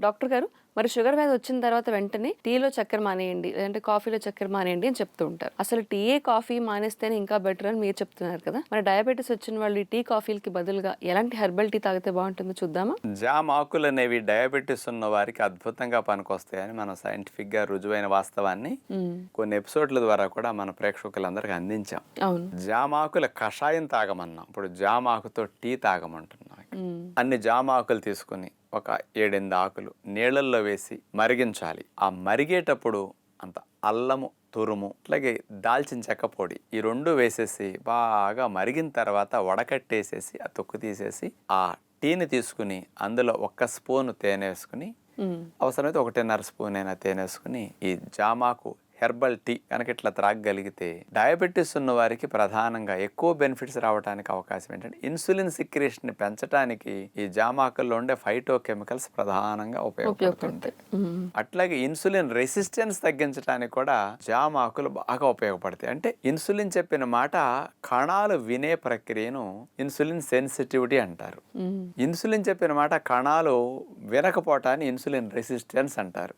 Doctor గారు మరి sugar వ్యాధి వచ్చిన తర్వాత వెంటనే టీలో చక్కెర మానేయండి లేదంటే కాఫీలో చక్కెర మానేయండి అని చెప్తూ ఉంటారు. అసలు టీయే కాఫీ మానేస్తేనే ఇంకా బెటర్ అని మీరు చెప్తున్నారు కదా. మరి డయాబెటీస్ వచ్చిన వాళ్ళు టీ కాఫీలకి బదులుగా ఎలాంటి హెర్బల్ టీ తాగితే బాగుంటుందో చూద్దామా? జామ్ ఆకులు అనేవి డయాబెటీస్ ఉన్న వారికి అద్భుతంగా పనికొస్తాయని మనం సైంటిఫిక్గా రుజువైన వాస్తవాన్ని. కొన్ని ఎపిసోడ్ల ద్వారా కూడా మన ప్రేక్షకులందరికీ అందించాం. అవును. జామాకుల కషాయం తాగమన్నాం. ఇప్పుడు జామాకుతో టీ తాగమంటున్నాం. మ్మ్. అన్ని జామాకులు తీసుకుని ఒక ఏడెనిమిది ఆకులు నీళ్ళల్లో వేసి మరిగించాలి ఆ మరిగేటప్పుడు అంత అల్లము తురుము అట్లాగే దాల్చిన చెక్క పొడి ఈ రెండు వేసేసి బాగా మరిగిన తర్వాత వడకట్టేసేసి ఆ తొక్కు తీసేసి ఆ టీని తీసుకుని అందులో ఒక్క స్పూన్ తేనె వేసుకుని మ్మ్. అవసరమైతే ఒకటిన్నర స్పూన్ అయినా తేనె వేసుకుని ఈ జామాకు హెర్బల్ టీ కనుక ఇట్లా త్రాగగలిగితే డయాబెటీస్ ఉన్న వారికి ప్రధానంగా ఎక్కువ బెనిఫిట్స్ రావడానికి అవకాశం ఏంటంటే ఇన్సులిన్ సిక్రేషన్ పెంచడానికి ఈ జామాకుల్లో ఉండే ఫైటో కెమికల్స్ ప్రధానంగా ఉపయోగపడుతుంటాయి. అట్లాగే ఇన్సులిన్ రెసిస్టెన్స్ తగ్గించడానికి కూడా జామ ఆకులు బాగా ఉపయోగపడతాయి అంటే ఇన్సులిన్ చెప్పిన మాట కణాలు వినే ప్రక్రియను ఇన్సులిన్ సెన్సిటివిటీ అంటారు. ఇన్సులిన్ చెప్పిన మాట కణాలు వినకపోవటాన్ని ఇన్సులిన్ రెసిస్టెన్స్ అంటారు.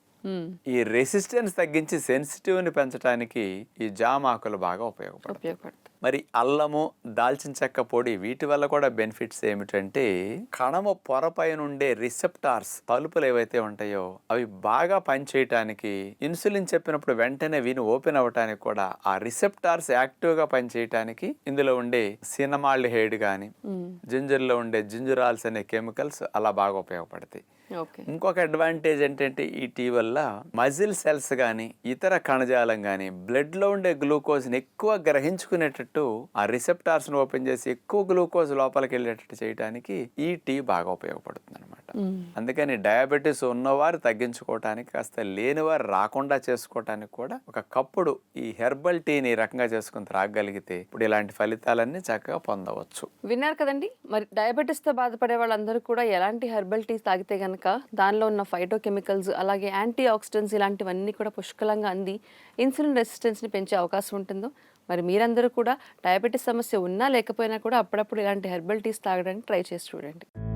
ఈ రెసిస్టెన్స్ తగ్గించి సెన్సిటివ్ని పెంచడానికి ఈ జామ ఆకులు బాగా ఉపయోగపడతాయి. మరి అల్లము దాల్చిన చెక్క పొడి వీటి వల్ల కూడా బెనిఫిట్స్ ఏమిటంటే కణము పొరపై నుండే రిసెప్టార్స్ తలుపులు ఏవైతే ఉంటాయో అవి బాగా పనిచేయటానికి ఇన్సులిన్ చెప్పినప్పుడు వెంటనే విని ఓపెన్ అవ్వటానికి కూడా ఆ రిసెప్టార్స్ యాక్టివ్గా పనిచేయటానికి ఇందులో ఉండే సినమాల్డ్ హెయిడ్ కానీ. జింజర్లో ఉండే జింజరాల్స్ అనే కెమికల్స్ అలా బాగా ఉపయోగపడతాయి. ఇంకొక అడ్వాంటేజ్ ఏంటంటే ఈ టీ వల్ల మజిల్ సెల్స్ కానీ ఇతర కణజాలం కానీ బ్లడ్లో ఉండే గ్లూకోజ్ని ఎక్కువ గ్రహించుకునేటట్టు ఆ రిసెప్టార్స్ని ఓపెన్ చేసి ఎక్కువ గ్లూకోజ్ లోపలికి వెళ్ళేటట్టు చేయడానికి ఈ టీ బాగా ఉపయోగపడుతుంది. అందుకని డయాబెటీస్ ఉన్నవారు తగ్గించుకోవటానికి కాస్త లేనివారు రాకుండా చేసుకోవటానికి కూడా ఒక కప్పుడు ఈ హెర్బల్ టీని రకంగా చేసుకుని త్రాగగలిగితే ఇప్పుడు ఇలాంటి ఫలితాలన్నీ చక్కగా పొందవచ్చు. విన్నారు కదండి? మరి డయాబెటీస్తో బాధపడే వాళ్ళందరూ కూడా ఎలాంటి హెర్బల్ టీ తాగితే గనక దానిలో ఉన్న ఫైటో కెమికల్స్ అలాగే యాంటీ ఆక్సిడెంట్స్ ఇలాంటివన్నీ కూడా పుష్కలంగా అంది ఇన్సులిన్ రెసిస్టెన్స్ని పెంచే అవకాశం ఉంటుందో? మరి మీరందరూ కూడా డయాబెటీస్ సమస్య ఉన్నా లేకపోయినా కూడా అప్పుడప్పుడు ఇలాంటి హెర్బల్ టీస్ తాగడానికి ట్రై చేసి చూడండి.